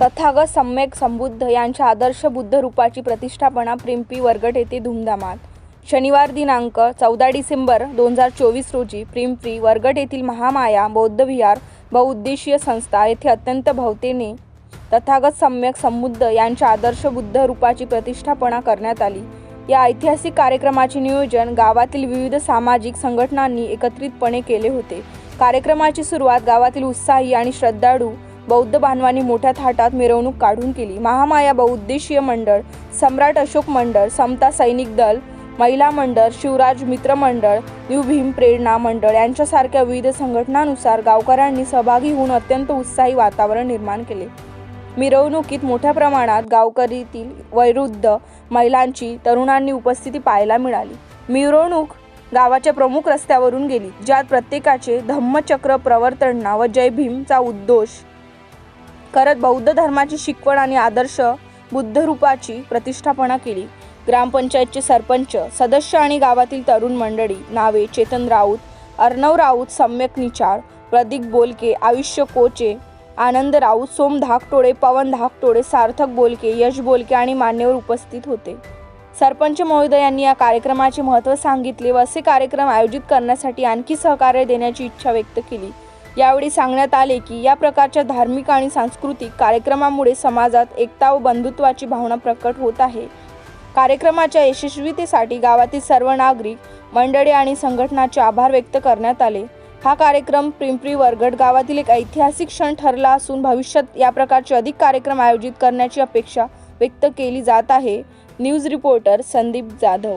तथागत सम्यक संबुद्ध यांच्या आदर्श बुद्ध रूपाची प्रतिष्ठापना प्रिंपी वरगट येथे धुमधामात. शनिवार दिनांक चौदा डिसेंबर दोन हजार चोवीस रोजी प्रिंपी वरगट येथील महामाया बौद्ध विहार बहुउद्देशीय संस्था येथे अत्यंत भवतेने तथागत सम्यक संबुद्ध यांच्या आदर्श बुद्ध रूपाची प्रतिष्ठापना करण्यात आली. या ऐतिहासिक कार्यक्रमाचे नियोजन गावातील विविध सामाजिक संघटनांनी एकत्रितपणे केले होते. कार्यक्रमाची सुरुवात गावातील उत्साही आणि श्रद्धाळू बौद्ध बांधवांनी मोठ्या थाटात मिरवणूक काढून केली. महामाया बहुउद्देशीय मंडळ सम्राट अशोक मंडळ समता सैनिक दल महिला मंडळ शिवराज मित्र मंडळ न्यू भीम प्रेरणा मंडळ यांच्यासारख्या विविध संघटनांनुसार गावकऱ्यांनी सहभागी होऊन अत्यंत उत्साही वातावरण निर्माण केले. मिरवणुकीत मोठ्या प्रमाणात गावकरीतील वैरुद्ध महिलांची तरुणांनी उपस्थिती पाहायला मिळाली. मिरवणूक गावाच्या प्रमुख रस्त्यावरून गेली ज्यात प्रत्येकाचे धम्मचक्र प्रवर्तना व जय भीमचा उद्दोष करत बौद्ध धर्माची शिकवण आणि आदर्श बुद्ध रूपाची प्रतिष्ठापना केली. ग्रामपंचायतचे सरपंच सदस्य आणि गावातील तरुण मंडळी नावे चेतन राऊत अर्णव राऊत सम्यक निचार प्रदीप बोलके आयुष्य कोचे आनंद राऊत सोम धाकटोळे पवन धाकटोळे सार्थक बोलके यश बोलके आणि मान्यवर उपस्थित होते. सरपंच महोदयांनी या कार्यक्रमाचे महत्त्व सांगितले व असे कार्यक्रम आयोजित करण्यासाठी आणखी सहकार्य देण्याची इच्छा व्यक्त केली. यावेळी सांगण्यात आले की या प्रकारच्या धार्मिक आणि सांस्कृतिक कार्यक्रमामुळे समाजात एकता व बंधुत्वाची भावना प्रकट होत आहे. कार्यक्रमाच्या यशस्वीतेसाठी गावातील सर्व नागरिक मंडळी आणि संघटनाचे आभार व्यक्त करण्यात आले. हा कार्यक्रम पिंपरी वरगड गावातील एक ऐतिहासिक क्षण ठरला असून भविष्यात या प्रकारचे अधिक कार्यक्रम आयोजित करण्याची अपेक्षा व्यक्त केली जात आहे. News reporter Sandeep Jadhav.